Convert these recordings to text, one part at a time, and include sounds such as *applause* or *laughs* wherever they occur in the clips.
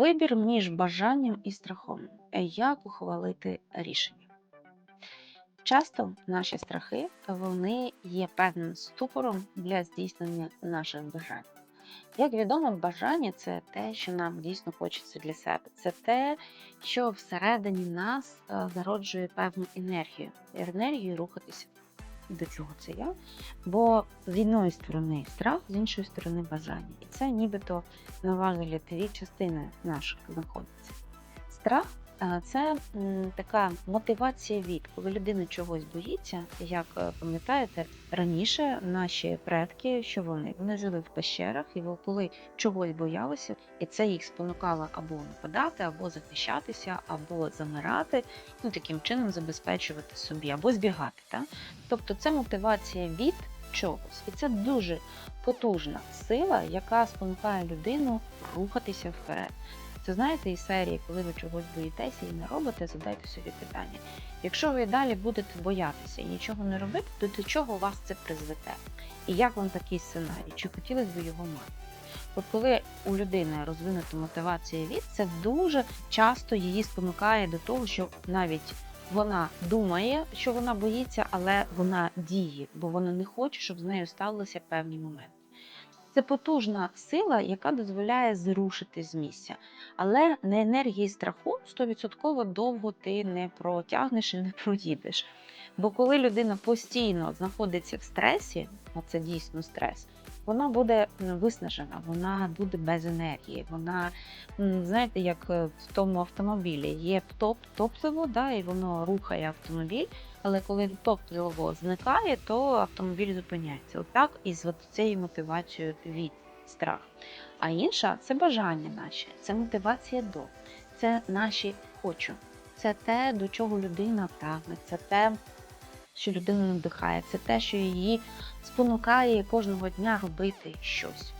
Вибір між бажанням і страхом. Як ухвалити рішення? Часто наші страхи вони є певним ступором для здійснення наших бажань. Як відомо, бажання це те, що нам дійсно хочеться для себе. Це те, що всередині нас е, зароджує певну енергію. Енергію рухатися. До чого це я? Бо з однієї сторони страх, з іншої сторони бажання. І це нібито на важелі дві частини наших знаходиться. Страх це така мотивація від, коли людина чогось боїться, як е, пам'ятаєте, раніше наші предки, що вони? Вони жили в пещерах, і коли чогось боялися, і це їх спонукало або нападати, або захищатися, або замирати, ну таким чином забезпечувати собі, або збігати. Так? Тобто це мотивація від чогось. І це дуже потужна сила, яка спонукає людину рухатися вперед. Це знаєте із серії, коли ви чогось боїтеся і не робите, задайте собі питання. Якщо ви далі будете боятися і нічого не робити, то до чого вас це призведе? І як вам такий сценарій? Чи хотілося б його мати? От коли у людини розвинута мотивація від, це дуже часто її спонукає до того, що навіть вона думає, що вона боїться, але вона діє, бо вона не хоче, щоб з нею сталося певні моменти. Це потужна сила, яка дозволяє зрушити з місця. Але на енергії страху 100% довго ти не протягнеш і не *laughs* проїдеш. Бо коли людина постійно знаходиться в стресі, а це дійсно стрес, вона буде виснажена, вона буде без енергії. Вона, знаєте, як е, в тому автомобілі є топ, топливо, да, і воно рухає автомобіль. Але коли топливо зникає, то автомобіль зупиняється. Отак і з цією мотивацією від страх. А інша це бажання наші, це мотивація до, це наші хочу. Це те, до чого людина прагне, це те, що людину надихає, це те, що її спонукає кожного дня робити щось.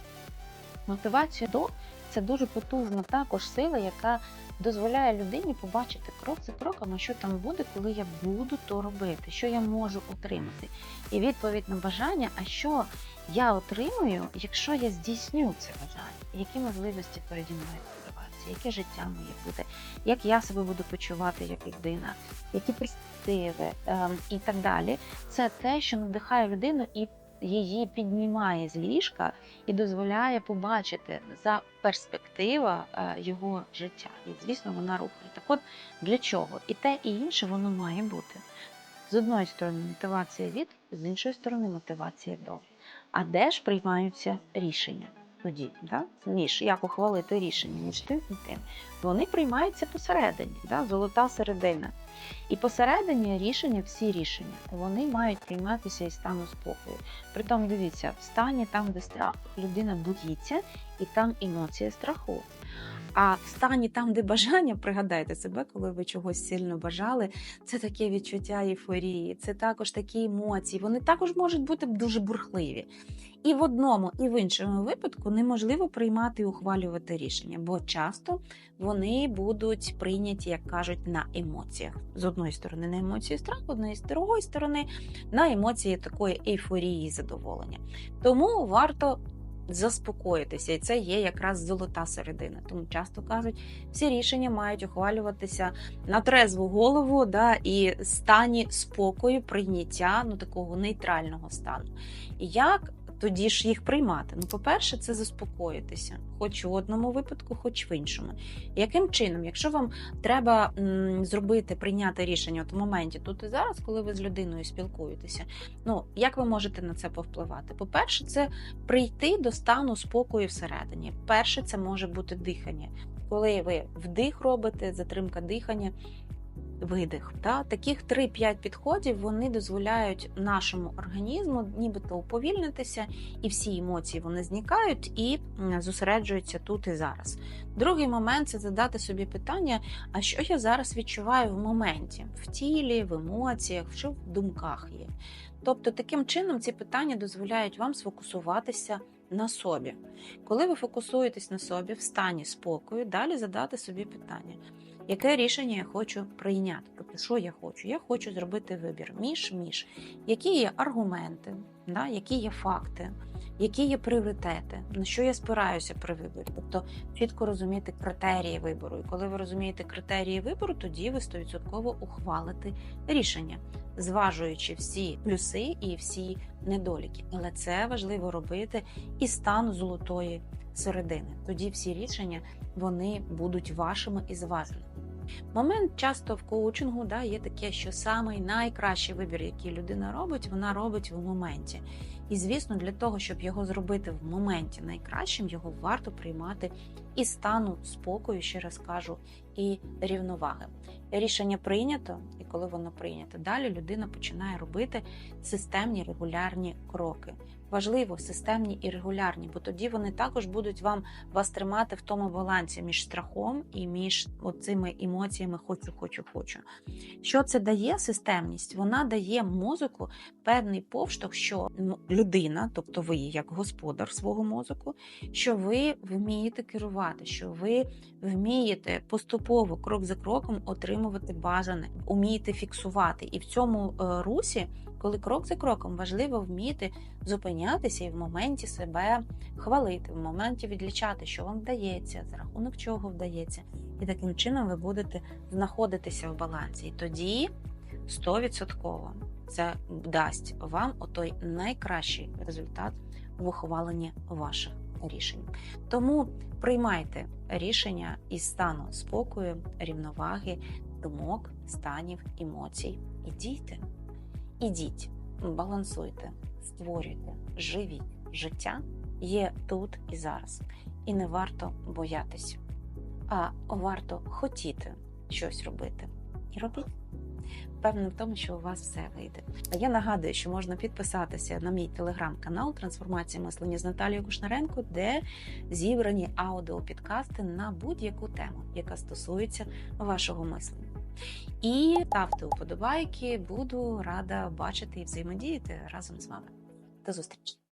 Мотивація до це дуже потужна також сила, яка дозволяє людині побачити крок за кроком, а що там буде, коли я буду то робити, що я можу отримати. І відповідь на бажання, а що я отримую, якщо я здійсню це бажання, які можливості переді мною відкриваються, яке життя моє буде, як я себе буду почувати як людина, які перспективи ем, і так далі. Це те, що надихає людину і її піднімає з ліжка і дозволяє побачити за перспектива е, його життя. І звісно, вона рухає. Так от для чого? І те, і інше воно має бути. З одної сторони мотивація від, з іншої сторони мотивація до. А де ж приймаються рішення? Тоді, да? ніж як ухвалити рішення між тим і тим. Вони приймаються посередині, да? золота середина. І посередині рішення, всі рішення, вони мають прийматися із стану спокою. Притом, дивіться, в стані там, де страх, людина боїться, і там емоція страху. А в стані там, де бажання, пригадайте себе, коли ви чогось сильно бажали, це таке відчуття ейфорії, це також такі емоції. Вони також можуть бути дуже бурхливі. І в одному, і в іншому випадку неможливо приймати і ухвалювати рішення, бо часто вони будуть прийняті, як кажуть, на емоціях. З одної сторони, на емоції страху, з другої сторони, на емоції такої ейфорії і задоволення. Тому варто заспокоїтися, і це є якраз золота середина. Тому часто кажуть, всі рішення мають ухвалюватися на трезву голову, да, і стані спокою, прийняття ну такого нейтрального стану. Як тоді ж їх приймати? Ну, по-перше, це заспокоїтися, хоч в одному випадку, хоч в іншому. Яким чином, якщо вам треба зробити, прийняти рішення от в моменті тут і зараз, коли ви з людиною спілкуєтеся, ну як ви можете на це повпливати? По-перше, це прийти до стану спокою всередині. Перше, це може бути дихання. Коли ви вдих робите, затримка дихання, видих. Та? Таких 3-5 підходів вони дозволяють нашому організму нібито уповільнитися, і всі емоції вони зникають і зосереджуються тут і зараз. Другий момент це задати собі питання: а що я зараз відчуваю в моменті, в тілі, в емоціях, що в думках є. Тобто, таким чином ці питання дозволяють вам сфокусуватися на собі. Коли ви фокусуєтесь на собі в стані спокою, далі задати собі питання. Яке рішення я хочу прийняти? Тобто, що я хочу? Я хочу зробити вибір між між. Які є аргументи, да, які є факти, які є пріоритети, на що я спираюся при виборі. Тобто чітко розуміти критерії вибору. І коли ви розумієте критерії вибору, тоді ви 100% ухвалите рішення, зважуючи всі плюси і всі недоліки. Але це важливо робити і стану золотої середини. Тоді всі рішення вони будуть вашими і зваженими. Момент часто в коучингу да, є таке, що самий найкращий вибір, який людина робить, вона робить в моменті. І звісно, для того, щоб його зробити в моменті найкращим, його варто приймати із стану спокою, ще раз кажу, і рівноваги. Рішення прийнято, і коли воно прийнято, далі людина починає робити системні регулярні кроки. Важливо системні і регулярні, бо тоді вони також будуть вам вас тримати в тому балансі між страхом і між цими емоціями хочу, хочу, хочу. Що це дає системність? Вона дає мозоку певний повштовх, що людина, тобто ви, як господар свого мозоку, що ви вмієте керувати, що ви вмієте поступово крок за кроком отримувати бажане, вмієте фіксувати. І в цьому е, русі, коли крок за кроком, важливо вміти зупинятися і в моменті себе хвалити, в моменті відлічати, що вам вдається, за рахунок чого вдається. І таким чином ви будете знаходитися в балансі. І тоді 100% це дасть вам отой найкращий результат в ухваленні ваших рішень. Тому приймайте рішення із стану спокою, рівноваги, думок, станів, емоцій. І дійте, ідіть, балансуйте, створюйте, живіть життя є тут і зараз. І не варто боятися, а варто хотіти щось робити. І робіть. Впевнена в тому, що у вас все вийде. Я нагадую, що можна підписатися на мій телеграм-канал Трансформація мислення з Наталією Кушнаренко, де зібрані аудіопідкасти на будь-яку тему, яка стосується вашого мислення. І ставте уподобайки, буду рада бачити і взаємодіяти разом з вами. До зустрічі!